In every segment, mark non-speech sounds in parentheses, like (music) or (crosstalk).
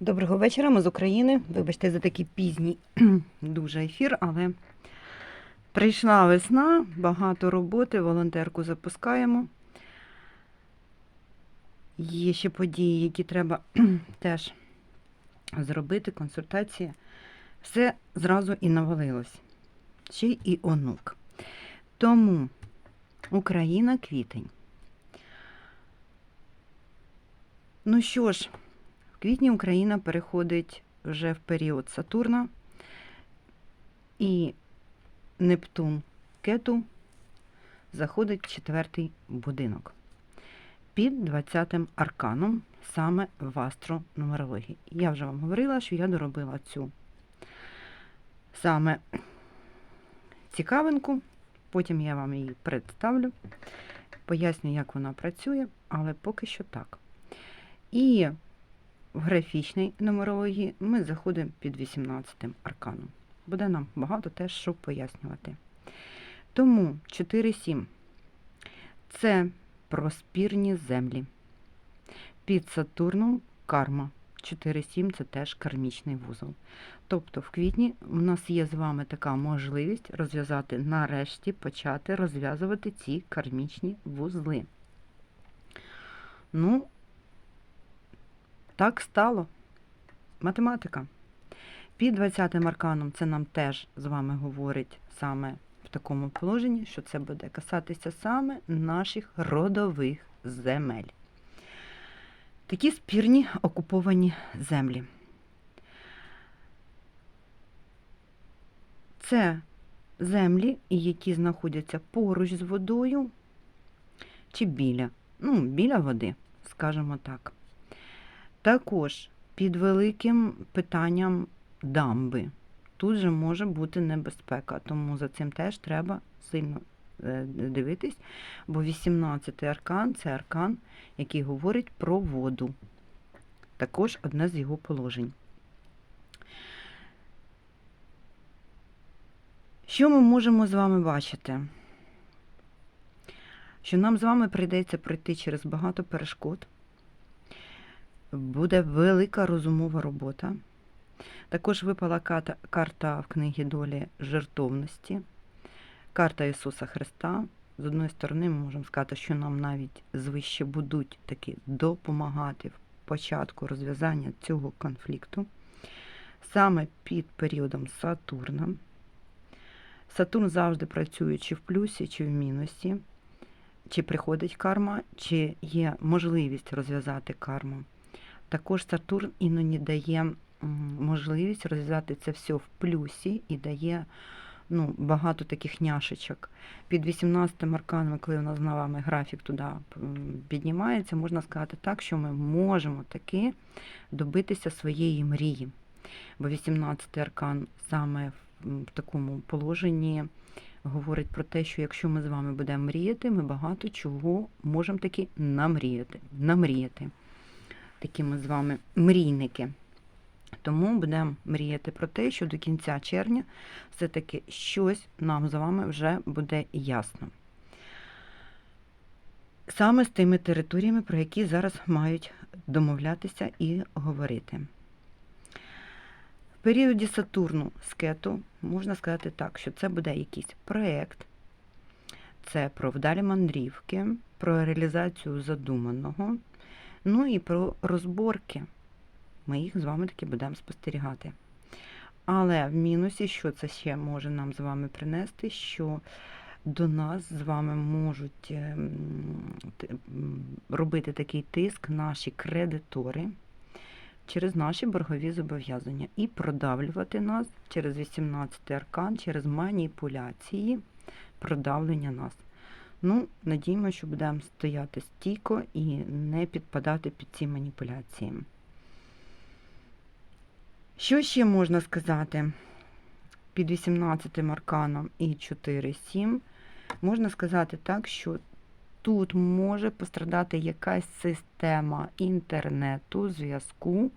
Доброго вечора, ми з України. Вибачте за такий пізній (clears throat) дуже ефір, але прийшла весна, багато роботи, волонтерку запускаємо. Є ще події, які треба (clears throat) теж зробити, консультації. Все зразу і навалилось. Ще і онук. Тому Україна квітень. Ну що ж, квітні Україна переходить вже в період Сатурна і Нептун Кету заходить в четвертий будинок під 20-м арканом, саме в астронумерології. Я вже вам говорила, що я доробила цю саме цікавинку, потім я вам її представлю, поясню, як вона працює, але поки що так. І в графічній нумерології ми заходимо під 18 арканом. Буде нам багато теж що пояснювати. Тому 4-7 це проспірні землі. Під Сатурном карма. 4-7 це теж кармічний вузол. Тобто в квітні у нас є з вами така можливість розв'язати, нарешті почати розв'язувати ці кармічні вузли. Ну, так стало. Математика. Під 20 арканом це нам теж з вами говорить саме в такому положенні, що це буде касатися саме наших родових земель. Такі спірні окуповані землі. Це землі, які знаходяться поруч з водою чи біля, ну, біля води, скажімо так. Також під великим питанням дамби. Тут же може бути небезпека, тому за цим теж треба сильно е, дивитись, бо 18-й аркан це аркан, який говорить про воду. Також одне з його положень. Що ми можемо з вами бачити? Що нам з вами прийдеться пройти через багато перешкод буде велика розумова робота. Також випала карта, в книгі долі жертовності, карта Ісуса Христа. З одної сторони, ми можемо сказати, що нам навіть звище будуть таки допомагати в початку розв'язання цього конфлікту, саме під періодом Сатурна. Сатурн завжди працює чи в плюсі, чи в мінусі, чи приходить карма, чи є можливість розв'язати карму. Також Сатурн іноді дає можливість розв'язати це все в плюсі і дає ну, багато таких няшечок. Під 18 арканом, коли у нас з вами графік туди піднімається, можна сказати так, що ми можемо таки добитися своєї мрії. Бо 18 аркан саме в такому положенні говорить про те, що якщо ми з вами будемо мріяти, ми багато чого можемо таки намріяти. намріяти такі ми з вами мрійники. Тому будемо мріяти про те, що до кінця червня все-таки щось нам з вами вже буде ясно. Саме з тими територіями, про які зараз мають домовлятися і говорити. В періоді Сатурну з кету можна сказати так, що це буде якийсь проєкт, це про вдалі мандрівки, про реалізацію задуманого, Ну і про розборки. Ми їх з вами таки будемо спостерігати. Але в мінусі, що це ще може нам з вами принести, що до нас з вами можуть ем, робити такий тиск наші кредитори через наші боргові зобов'язання і продавлювати нас через 18 аркан, через маніпуляції, продавлення нас. Ну, надіємо, що будемо стояти стійко і не підпадати під ці маніпуляції. Що ще можна сказати? Під 18 арканом і 4-7 можна сказати так, що тут може пострадати якась система інтернету, зв'язку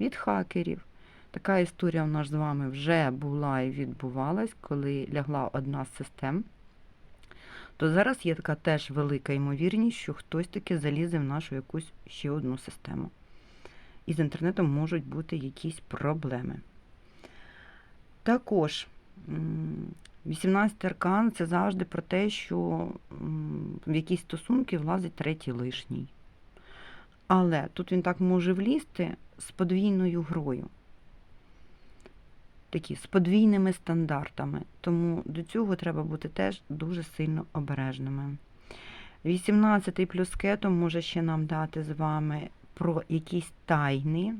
від хакерів. Така історія у нас з вами вже була і відбувалась, коли лягла одна з систем то зараз є така теж велика ймовірність, що хтось таки залізе в нашу якусь ще одну систему. і з інтернетом можуть бути якісь проблеми. Також м, 18 аркан це завжди про те, що в якісь стосунки влазить третій лишній. Але тут він так може влізти з подвійною грою. Такі з подвійними стандартами. Тому до цього треба бути теж дуже сильно обережними. 18 плюс кетом може ще нам дати з вами про якісь тайни,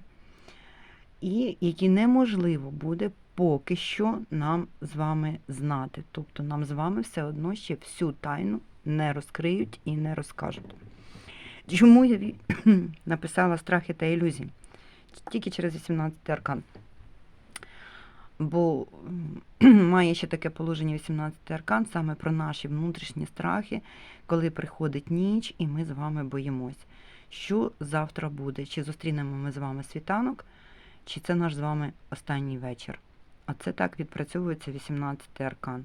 і які неможливо буде поки що нам з вами знати. Тобто нам з вами все одно ще всю тайну не розкриють і не розкажуть. Чому я (clears throat) написала страхи та ілюзії? Тільки через 18 аркан. Бо (clears throat) має ще таке положення 18 аркан саме про наші внутрішні страхи, коли приходить ніч і ми з вами боїмось. Що завтра буде? Чи зустрінемо ми з вами світанок, чи це наш з вами останній вечір? А це так відпрацьовується 18 аркан.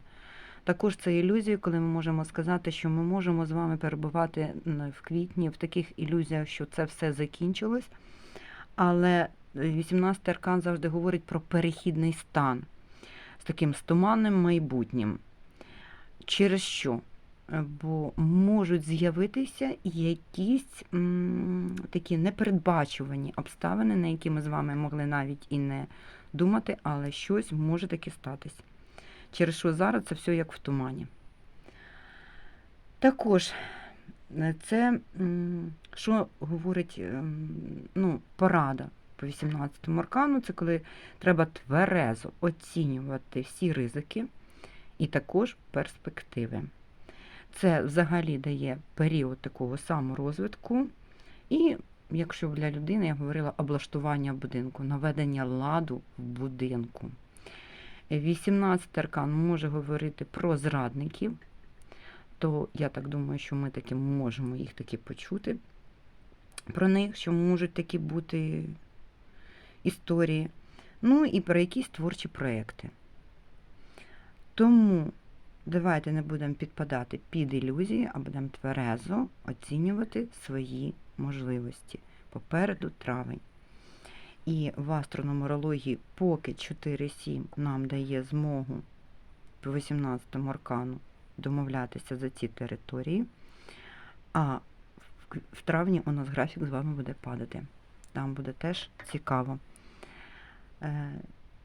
Також це ілюзії, коли ми можемо сказати, що ми можемо з вами перебувати в квітні в таких ілюзіях, що це все закінчилось. Але 18 аркан завжди говорить про перехідний стан з таким стуманним майбутнім. Через що? Е, Бо можуть з'явитися якісь м, такі непередбачувані обставини, на які ми з вами могли навіть і не думати, але щось може таки статись. Через що зараз це все як в тумані. Також е, це, що говорить ем, ну, порада по 18 аркану, це коли треба тверезо оцінювати всі ризики і також перспективи. Це взагалі дає період такого саморозвитку. І, якщо для людини, я говорила, облаштування будинку, наведення ладу в будинку. 18 аркан може говорити про зрадників, то я так думаю, що ми таки можемо їх таки почути. Про них, що можуть такі бути історії. Ну і про якісь творчі проекти. Тому давайте не будемо підпадати під ілюзії, а будемо тверезо оцінювати свої можливості. Попереду травень. І в астрономерології поки 4-7 нам дає змогу по 18 аркану домовлятися за ці території. А в- травні у нас графік з вами буде падати. Там буде теж цікаво. Е,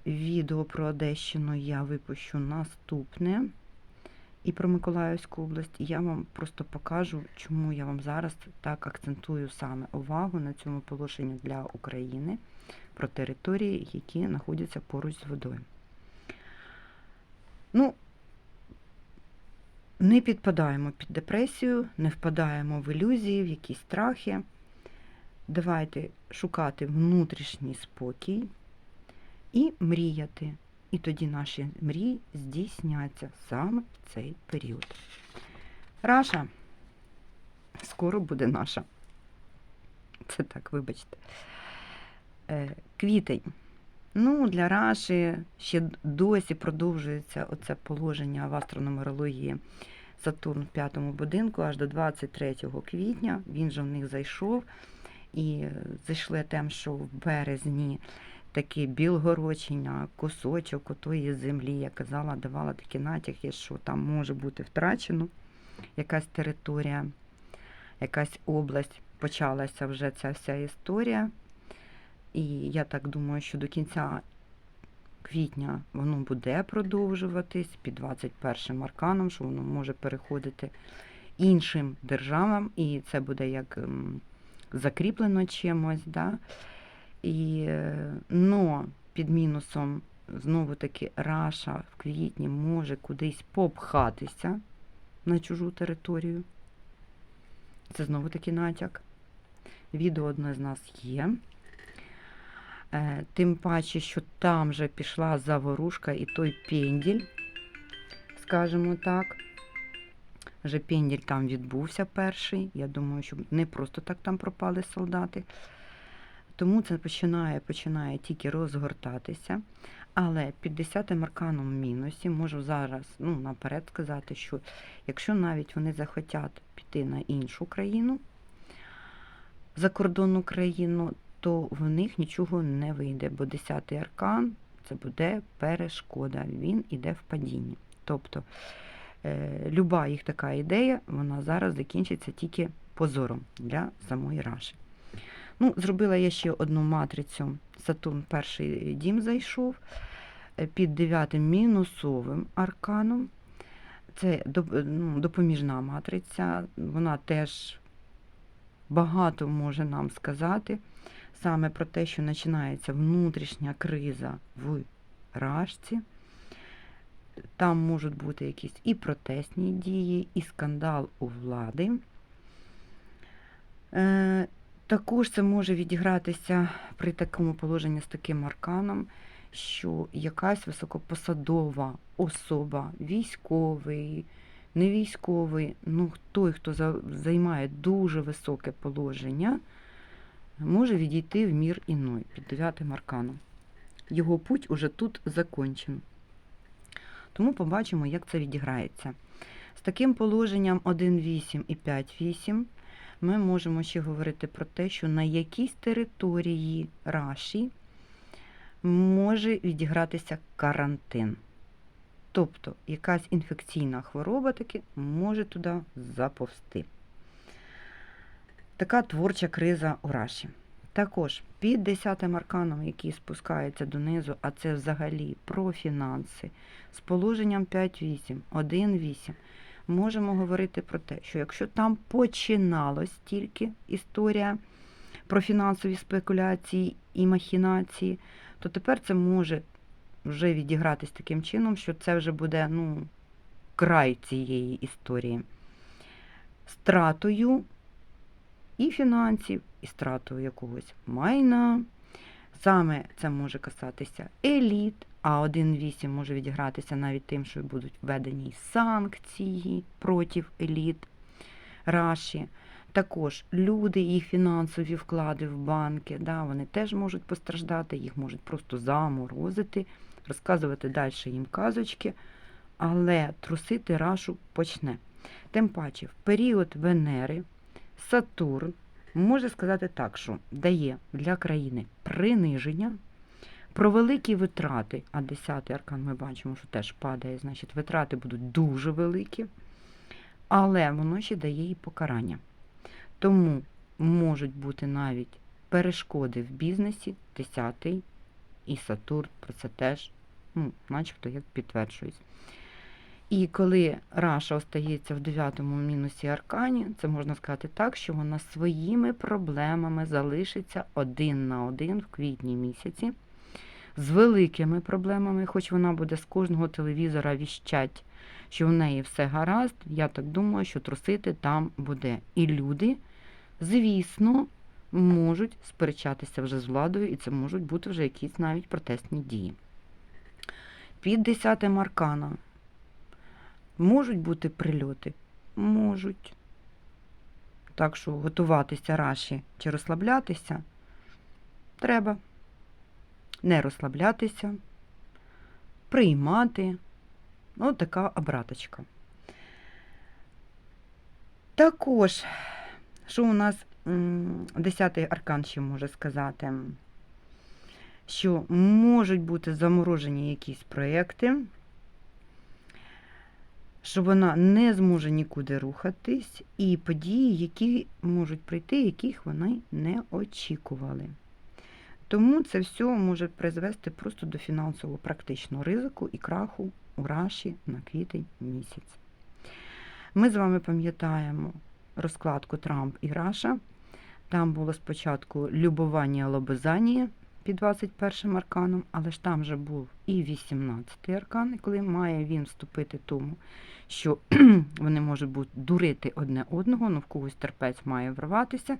Відео про Одещину я випущу наступне. І про Миколаївську область я вам просто покажу, чому я вам зараз так акцентую саме увагу на цьому положенні для України про території, які знаходяться поруч з водою. Ну, не підпадаємо під депресію, не впадаємо в ілюзії, в якісь страхи. Давайте шукати внутрішній спокій і мріяти. І тоді наші мрії здійсняться саме в цей період. Раша скоро буде наша. Це так, вибачте. Е, Квітень. Ну, для Раші ще досі продовжується оце положення в астрономерології Сатурн в п'ятому будинку аж до 23 квітня. Він же в них зайшов. І зайшли тем, що в березні такі білгородчення, кусочок отої землі, я казала, давала такі натяки, що там може бути втрачено якась територія, якась область. Почалася вже ця вся історія. І я так думаю, що до кінця квітня воно буде продовжуватись під 21 арканом, що воно може переходити іншим державам, і це буде як закріплено чимось. Да? І, е, но під мінусом знову таки Раша в квітні може кудись попхатися на чужу територію. Це знову таки натяк. Відео одне з нас є. Е, Тим паче, що там же пішла заворушка і той пенділь, скажімо так. Вже пенділь там відбувся перший. Я думаю, що не просто так там пропали солдати. Тому це починає, починає тільки розгортатися. Але під 10 арканом мінусі можу зараз ну, наперед сказати, що якщо навіть вони захотять піти на іншу країну, закордонну країну, то в них нічого не вийде, бо 10 аркан це буде перешкода, він іде в падіння. Тобто е, люба їх така ідея, вона зараз закінчиться тільки позором для самої Раші. Ну, зробила я ще одну матрицю. Сатурн перший дім зайшов е, під дев'ятим мінусовим арканом. Це ну, допоміжна матриця, вона теж багато може нам сказати саме про те, що починається внутрішня криза в рашці. Там можуть бути якісь і протестні дії, і скандал у влади. Також це може відігратися при такому положенні з таким арканом, що якась високопосадова особа, військовий, не військовий, ну той, хто займає дуже високе положення, може відійти в мір іной під дев'ятим арканом. Його путь уже тут закончен. Тому побачимо, як це відіграється. З таким положенням 1.8 і 5.8 ми можемо ще говорити про те, що на якійсь території Раші може відігратися карантин. Тобто якась інфекційна хвороба таки може туди заповзти. Така творча криза у Раші. Також під 10 арканом, який спускається донизу, а це взагалі про фінанси, з положенням 5.8, 1.8, можемо говорити про те, що якщо там починалась тільки історія про фінансові спекуляції і махінації, то тепер це може вже відігратись таким чином, що це вже буде ну, край цієї історії. Стратою і фінансів, і стратою якогось майна. Саме це може касатися еліт, а 1.8 може відігратися навіть тим, що будуть введені санкції проти еліт Раші. Також люди, їх фінансові вклади в банки, да, вони теж можуть постраждати, їх можуть просто заморозити, розказувати далі їм казочки, але трусити рашу почне. Тим паче, в період Венери Сатурн може сказати так, що дає для країни приниження, про великі витрати, а 10-й аркан ми бачимо, що теж падає, значить витрати будуть дуже великі, але воно ще дає і покарання. Тому можуть бути навіть перешкоди в бізнесі, 10-й і Сатурн про це теж, ну, начебто, як підтверджують. І коли Раша остається в 9-му мінусі аркані, це можна сказати так, що вона своїми проблемами залишиться один на один в квітні місяці, з великими проблемами, хоч вона буде з кожного телевізора віщать, що в неї все гаразд, я так думаю, що трусити там буде. І люди, звісно, можуть сперечатися вже з владою, і це можуть бути вже якісь навіть протестні дії. Під 10 арканом Можуть бути прильоти? Можуть. Так що готуватися раші чи розслаблятися треба. Не розслаблятися, приймати. Ну, така обраточка. Також, що у нас 10-й аркан ще може сказати, що можуть бути заморожені якісь проєкти що вона не зможе нікуди рухатись, і події, які можуть прийти, яких вони не очікували. Тому це все може призвести просто до фінансово практичного ризику і краху у раші на квітень місяць. Ми з вами пам'ятаємо розкладку Трамп і Раша. Там було спочатку любування лобозанія під 21 арканом, але ж там же був і 18 аркан, коли має він вступити тому, що (clears throat) вони можуть бути дурити одне одного, ну в когось терпець має врватися.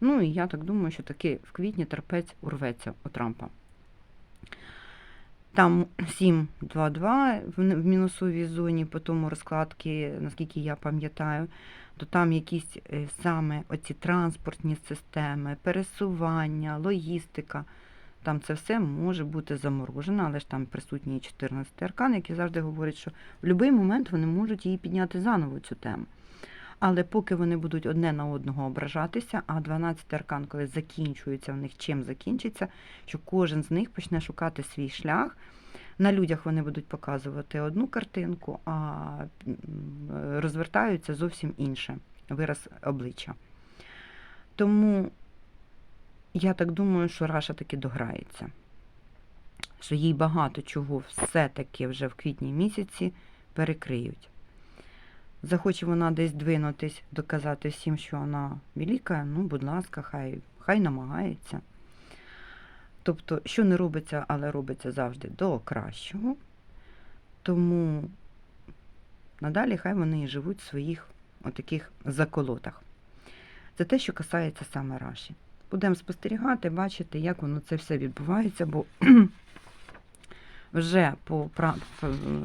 Ну і я так думаю, що таки в квітні терпець урветься у Трампа. Там 7-2-2 в мінусовій зоні, по тому розкладки, наскільки я пам'ятаю, то там якісь е, саме оці транспортні системи, пересування, логістика. Там це все може бути заморожено, але ж там присутній 14 аркан, який завжди говорить, що в будь-який момент вони можуть її підняти заново цю тему. Але поки вони будуть одне на одного ображатися, а 12 аркан, коли закінчується в них, чим закінчиться, що кожен з них почне шукати свій шлях. На людях вони будуть показувати одну картинку, а розвертаються зовсім інше вираз обличчя. Тому я так думаю, що Раша таки дограється. Що їй багато чого все-таки вже в квітні місяці перекриють. Захоче вона десь двинутись, доказати всім, що вона велика, ну, будь ласка, хай, хай намагається. Тобто, що не робиться, але робиться завжди до кращого. Тому надалі хай вони і живуть в своїх отаких заколотах. Це те, що касається саме Раші. Будемо спостерігати, бачити, як воно це все відбувається, бо вже по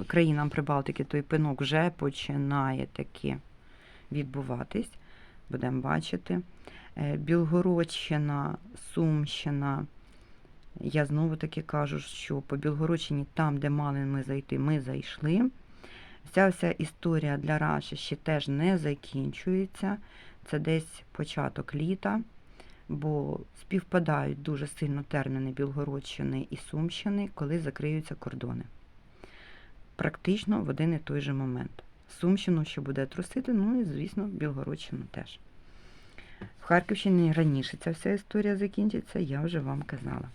країнам Прибалтики той пинок вже починає таки відбуватись. Будемо бачити. Е, Білгородщина, Сумщина. Я знову таки кажу, що по Білгородщині, там, де мали ми зайти, ми зайшли. Ця вся історія для Раші ще теж не закінчується. Це десь початок літа, бо співпадають дуже сильно терміни Білгородщини і Сумщини, коли закриються кордони. Практично в один і той же момент. Сумщину ще буде трусити, ну і, звісно, Білгородщину теж. В Харківщині раніше ця вся історія закінчиться, я вже вам казала.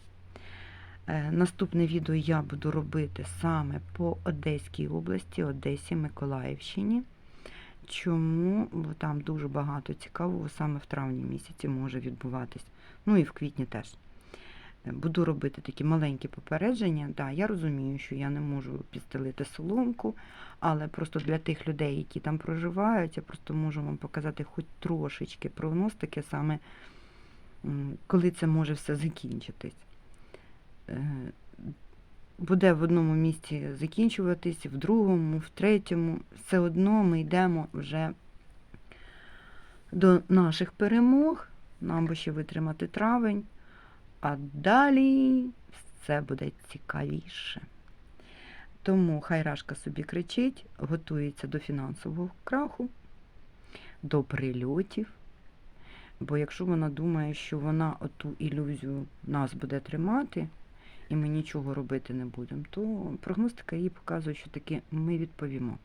Е, Наступне відео я буду робити саме по Одеській області, Одесі, Миколаївщині. Чому? Бо там дуже багато цікавого саме в травні місяці може відбуватись. Ну і в квітні теж. Е, Буду робити такі маленькі попередження. Да, я розумію, що я не можу підстелити соломку, але просто для тих людей, які там проживають, я просто можу вам показати хоч трошечки прогностики, саме коли це може все закінчитись. Буде в одному місці закінчуватись, в другому, в третьому. Все одно ми йдемо вже до наших перемог. Нам би ще витримати травень, а далі все буде цікавіше. Тому хай Рашка собі кричить, готується до фінансового краху, до прильотів. Бо якщо вона думає, що вона оту ілюзію нас буде тримати, і ми нічого робити не будемо, то прогностика їй показує, що таки ми відповімо.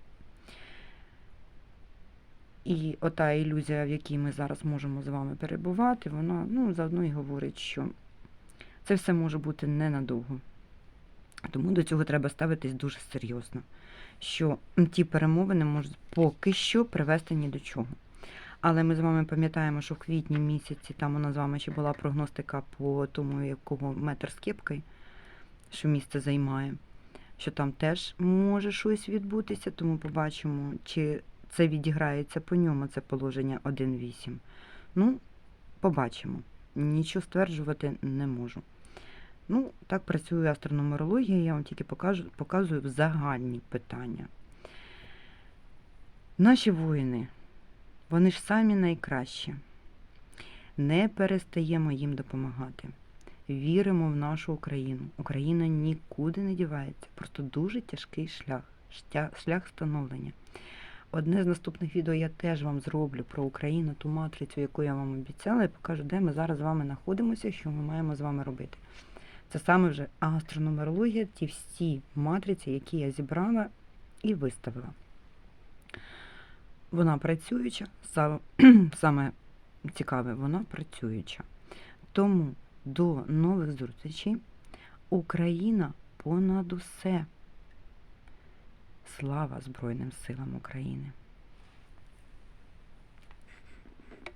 І ота ілюзія, в якій ми зараз можемо з вами перебувати, вона ну, заодно і говорить, що це все може бути ненадовго. Тому до цього треба ставитись дуже серйозно, що ті перемовини можуть поки що привести ні до чого. Але ми з вами пам'ятаємо, що в квітні місяці там у нас з вами ще була прогностика по тому, якого метр з кепкою, що місце займає, що там теж може щось відбутися, тому побачимо, чи це відіграється по ньому, це положення 1.8. Ну, побачимо. Нічого стверджувати не можу. Ну, так працює астрономерологія, я вам тільки покажу, показую загальні питання. Наші воїни, вони ж самі найкращі. Не перестаємо їм допомагати. Віримо в нашу Україну. Україна нікуди не дівається. Просто дуже тяжкий шлях, шлях становлення. Одне з наступних відео я теж вам зроблю про Україну, ту матрицю, яку я вам обіцяла, і покажу, де ми зараз з вами знаходимося, що ми маємо з вами робити. Це саме вже астрономерологія, ті всі матриці, які я зібрала і виставила. Вона працююча, (clears throat) саме цікаве, вона працююча. Тому до нових зустрічей. Україна понад усе. Слава Збройним силам України!